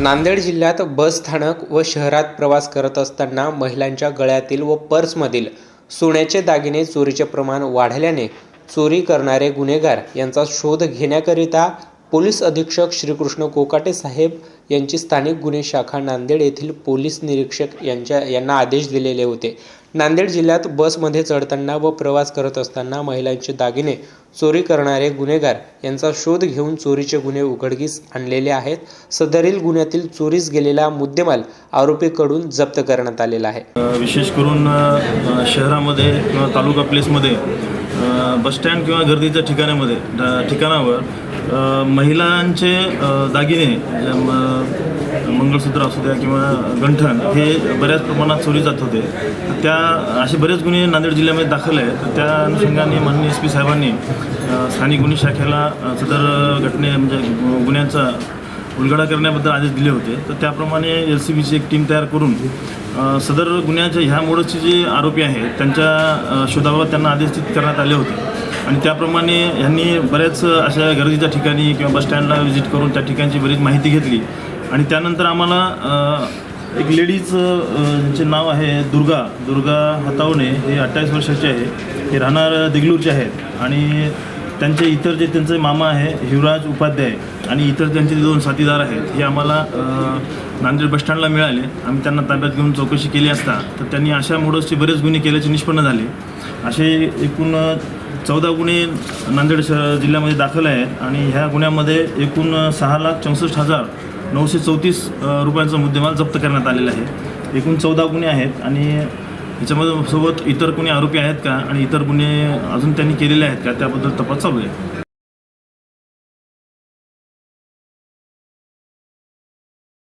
नांदेड जिल्ह्यात बस स्थानक व शहरात प्रवास करत असताना महिलांच्या गळ्यातील व पर्समधील सोन्याचे दागिने चोरीचे प्रमाण वाढल्याने चोरी करणारे गुन्हेगार यांचा शोध घेण्याकरिता पोलीस अधीक्षक श्रीकृष्ण कोकाटे साहेब यांची स्थानिक गुन्हे शाखा नांदेड येथील पोलीस निरीक्षक यांच्या यांना आदेश दिलेले होते. नांदेड जिल्ह्यात बसमध्ये चढताना व प्रवास करत असताना महिलांचे दागिने चोरी करणारे गुन्हेगार यांचा शोध घेऊन चोरीचे गुन्हे उघडकीस आणलेले आहेत. सदरील गुन्ह्यातील चोरीस गेलेला मुद्देमाल आरोपीकडून जप्त करण्यात आलेला आहे. विशेष करून शहरामध्ये किंवा तालुका प्लेसमध्ये बसस्टँड किंवा गर्दीच्या ठिकाणामध्ये ठिकाणावर महिलांचे दागिने म- मंगळसूत्र असू द्या किंवा गंठण हे बऱ्याच प्रमाणात चोरी जात होते. तर त्या असे बरेच गुन्हे नांदेड जिल्ह्यामध्ये दाखल आहेत. तर त्या अनुषंगाने माननीय एस पी साहेबांनी स्थानिक गुन्हे शाखेला सदर घटने म्हणजे गुन्ह्यांचा उलगडा करण्याबद्दल आदेश दिले होते. तर त्याप्रमाणे एल सी बीची एक टीम तयार करून सदर गुन्ह्याच्या ह्या मोडचे जे आरोपी आहेत त्यांच्या शोधाबाबत त्यांना आदेशित करण्यात आले होते. आणि त्याप्रमाणे ह्यांनी बऱ्याच अशा गर्दीच्या ठिकाणी किंवा बसस्टँडला व्हिजिट करून त्या ठिकाणची बरीच माहिती घेतली. आणि त्यानंतर आम्हाला एक लेडीज ज्यांचे नाव आहे दुर्गा दुर्गा हातावणे हे अठ्ठावीस वर्षाचे आहे. हे राहणार देगलूरचे आहेत. आणि त्यांचे इतर जे त्यांचे मामा आहे युवराज उपाध्याय आणि इतर त्यांचे जे दोन साथीदार आहेत हे आम्हाला नांदेड नांदेड बसस्टँडला मिळाले. आम्ही त्यांना ताब्यात घेऊन चौकशी केली असता तर त्यांनी अशा मोडसचे बरेच गुन्हे केल्याचे निष्पन्न झाले. असे एकूण चौदा गुन्हे नांदेड शहर जिल्ह्यामध्ये दाखल आहेत आणि ह्या गुन्ह्यामध्ये एकूण सहा लाख चौसष्ट हजार नऊशे चौतीस रुपयांचा मुद्देमाल जप्त करण्यात आलेला आहे. एकूण चौदा गुन्हे आहेत आणि याच्यामध्ये सोबत इतर कोणी आरोपी आहेत का? आणि इतर गुन्हे अजून त्यांनी केलेले आहेत का? त्याबद्दल तपास चालू आहे.